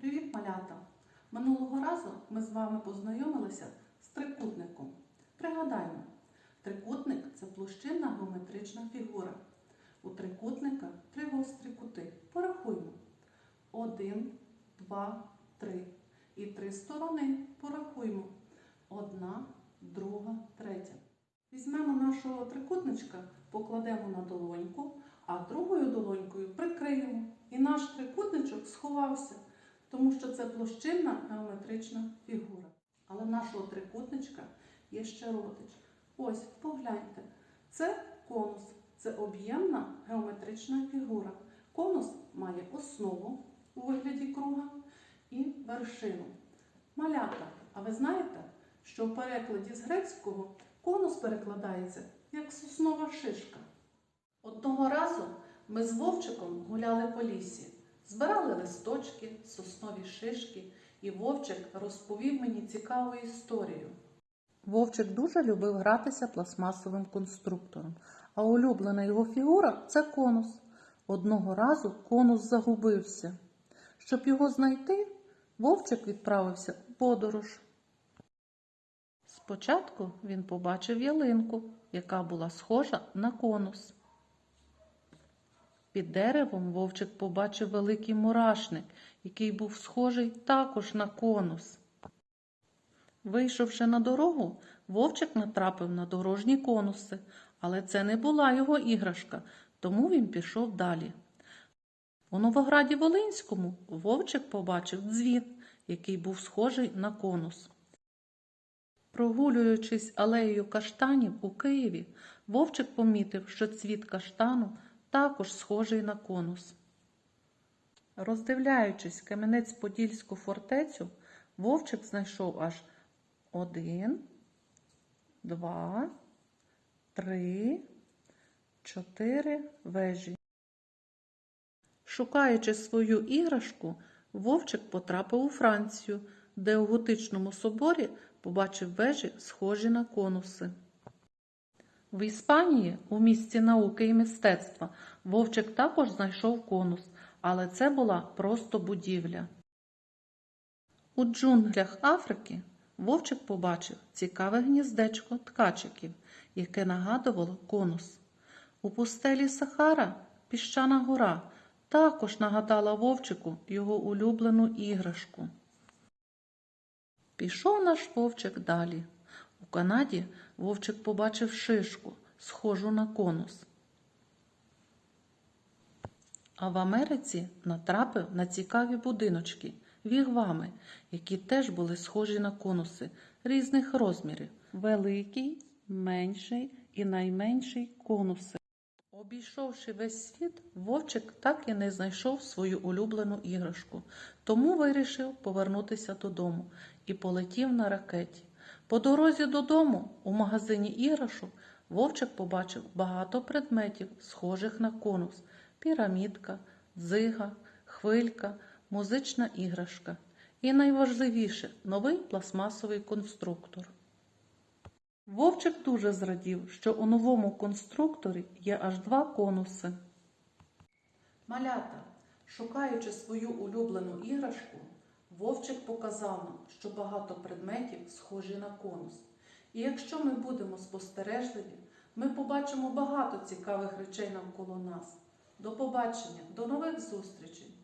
Привіт, малята! Минулого разу ми з вами познайомилися з трикутником. Пригадаємо, трикутник це площинна геометрична фігура. У трикутника три гострі кути. Порахуємо. Один, два, три. І три сторони порахуємо. Одна, друга, третя. Візьмемо нашого трикутничка, покладемо на долоньку, а другою долонькою прикриємо. І наш трикутничок сховався, тому що це площинна геометрична фігура. Але нашого трикутничка є ще родич. Ось, погляньте, це конус, це об'ємна геометрична фігура. Конус має основу у вигляді круга і вершину. Малята, а ви знаєте, що в перекладі з грецького конус перекладається як соснова шишка. Одного разу ми з Вовчиком гуляли по лісі, збирали листочки, соснові шишки, і Вовчик розповів мені цікаву історію. Вовчик дуже любив гратися пластмасовим конструктором, а улюблена його фігура це конус. Одного разу конус загубився. Щоб його знайти, Вовчик відправився в подорож. Спочатку він побачив ялинку, яка була схожа на конус. Під деревом вовчик побачив великий мурашник, який був схожий також на конус. Вийшовши на дорогу, вовчик натрапив на дорожні конуси, але це не була його іграшка, тому він пішов далі. У Новограді Волинському вовчик побачив дзвін, який був схожий на конус. Прогулюючись алеєю каштанів у Києві, вовчик помітив, що цвіт каштану також схожий на конус. Роздивляючись Кам'янець-Подільську фортецю, вовчик знайшов аж один, два, три, чотири вежі. Шукаючи свою іграшку, вовчик потрапив у Францію, де у готичному соборі побачив вежі, схожі на конуси. В Іспанії, у місті науки і мистецтва, вовчик також знайшов конус, але це була просто будівля. У джунглях Африки вовчик побачив цікаве гніздечко ткачиків, яке нагадувало конус. У пустелі Сахара піщана гора також нагадала вовчику його улюблену іграшку. Пішов наш вовчик далі. У Канаді вовчик побачив шишку, схожу на конус. А в Америці натрапив на цікаві будиночки, вігвами, які теж були схожі на конуси різних розмірів великий, менший і найменший конуси. Обійшовши весь світ, вовчик так і не знайшов свою улюблену іграшку, тому вирішив повернутися додому і полетів на ракеті. По дорозі додому, у магазині іграшок, вовчик побачив багато предметів, схожих на конус: пірамідка, дзига, хвилька, музична іграшка. І найважливіше новий пластмасовий конструктор. Вовчик дуже зрадів, що у новому конструкторі є аж два конуси. Малята, шукаючи свою улюблену іграшку, Вовчик показав нам, що багато предметів схожі на конус. І якщо ми будемо спостережливі, ми побачимо багато цікавих речей навколо нас. До побачення, до нових зустрічей!